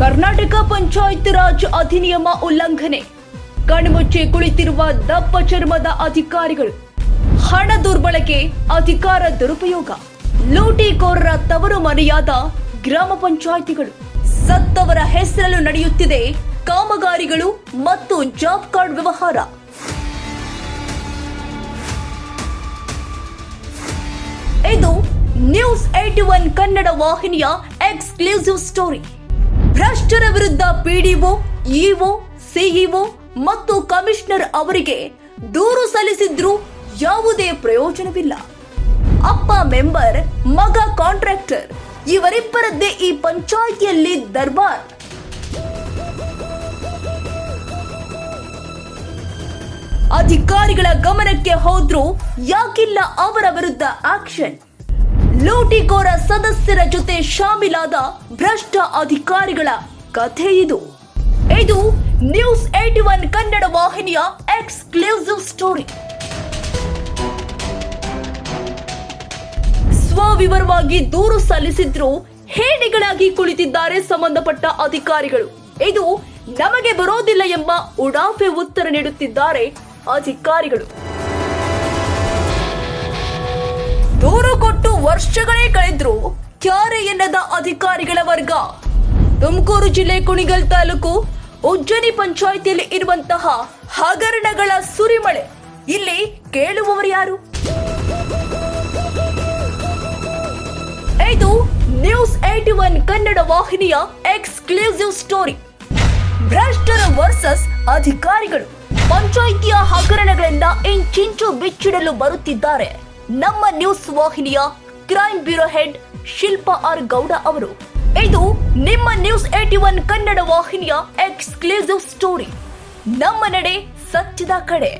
ಕರ್ನಾಟಕ ಪಂಚಾಯತ್ ರಾಜ್ ಅಧಿನಿಯಮ ಉಲ್ಲಂಘನೆ. ಕಣ್ಮುಚ್ಚಿ ಕುಳಿತಿರುವ ದಪ್ಪ ಚರ್ಮದ ಅಧಿಕಾರಿಗಳು. ಹಣ ದುರ್ಬಳಕೆ, ಅಧಿಕಾರ ದುರುಪಯೋಗ. ಲೂಟಿಕೋರರ ತವರು ಮನೆಯಾದ ಗ್ರಾಮ ಪಂಚಾಯಿತಿಗಳು. ಸತ್ತವರ ಹೆಸರಲ್ಲೂ ನಡೆಯುತ್ತಿದೆ ಕಾಮಗಾರಿಗಳು ಮತ್ತು ಜಾಬ್ ಕಾರ್ಡ್ ವ್ಯವಹಾರ. ಇದು ನ್ಯೂಸ್ ಏಟಿ ಒನ್ ಕನ್ನಡ ವಾಹಿನಿಯ ಎಕ್ಸ್ಕ್ಲೂಸಿವ್ ಸ್ಟೋರಿ. ಭ್ರಷ್ಟರ ವಿರುದ್ಧ ಪಿಡಿಒ ಇಒ ಸಿಇಒ ಮತ್ತು ಕಮಿಷನರ್ ಅವರಿಗೆ ದೂರು ಸಲ್ಲಿಸಿದ್ರೂ ಯಾವುದೇ ಪ್ರಯೋಜನವಿಲ್ಲ. ಅಪ್ಪ ಮೆಂಬರ್, ಮಗ ಕಾಂಟ್ರಾಕ್ಟರ್, ಇವರಿಬ್ಬರದ್ದೇ ಈ ಪಂಚಾಯಿತಿಯಲ್ಲಿ ದರ್ಬಾರ್. ಅಧಿಕಾರಿಗಳ ಗಮನಕ್ಕೆ ಹೋದ್ರೂ ಯಾಕಿಲ್ಲ ಅವರ ವಿರುದ್ಧ ಆಕ್ಷನ್. ಲೂಟಿಕೋರ ಸದಸ್ಯರ ಜೊತೆ ಶಾಮೀಲಾದ ಭ್ರಷ್ಟ ಅಧಿಕಾರಿಗಳ ಕಥೆ ಇದು. ಇದು ನ್ಯೂಸ್ ಏಟಿ ಒನ್ ಕನ್ನಡ ವಾಹಿನಿಯ ಎಕ್ಸ್ಕ್ಲೂಸಿವ್ ಸ್ಟೋರಿ. ಸ್ವವಿವರವಾಗಿ ದೂರು ಸಲ್ಲಿಸಿದ್ರು ಹೇಳಿಗಳಾಗಿ ಕುಳಿತಿದ್ದಾರೆ ಸಂಬಂಧಪಟ್ಟ ಅಧಿಕಾರಿಗಳು. ಇದು ನಮಗೆ ಬರೋದಿಲ್ಲ ಎಂಬ ಉಡಾಫೆ ಉತ್ತರ ನೀಡುತ್ತಿದ್ದಾರೆ ಅಧಿಕಾರಿಗಳು. ವರ್ಷಗಳೇ ಕಳೆದ್ರು ಕ್ಯಾರೆ ಎನ್ನದ ಅಧಿಕಾರಿಗಳ ವರ್ಗ. ತುಮಕೂರು ಜಿಲ್ಲೆ ಕುಣಿಗಲ್ ತಾಲೂಕು ಉಜ್ಜನಿ ಪಂಚಾಯಿತಿಯಲ್ಲಿ ಇರುವಂತಹ ಹಗರಣಗಳ ಸುರಿಮಳೆ. ಇಲ್ಲಿ ಕೇಳುವವರು ಯಾರು? ಇದು ನ್ಯೂಸ್ ಏಟಿ ಒನ್ ಕನ್ನಡ ವಾಹಿನಿಯ ಎಕ್ಸ್ಕ್ಲೂಸಿವ್ ಸ್ಟೋರಿ. ಭ್ರಷ್ಟರ ವರ್ಸಸ್ ಅಧಿಕಾರಿಗಳು ಪಂಚಾಯಿತಿಯ ಹಗರಣಗಳಿಂದ ಇಂಚಿಂಚು ಬಿಚ್ಚಿಡಲು ಬರುತ್ತಿದ್ದಾರೆ. ನಮ್ಮ ನ್ಯೂಸ್ ವಾಹಿನಿಯ crime bureau head Shilpa R Gowda ಅವರು. ಇದು ನಿಮ್ಮ ನ್ಯೂಸ್ ಏಟಿ ಒನ್ ಕನ್ನಡ ವಾಹಿನಿಯ ಎಕ್ಸ್ಕ್ಲೂಸಿವ್ ಸ್ಟೋರಿ. ನಮ್ಮ ನಡೆ ಸತ್ಯದ ಕಡೆ.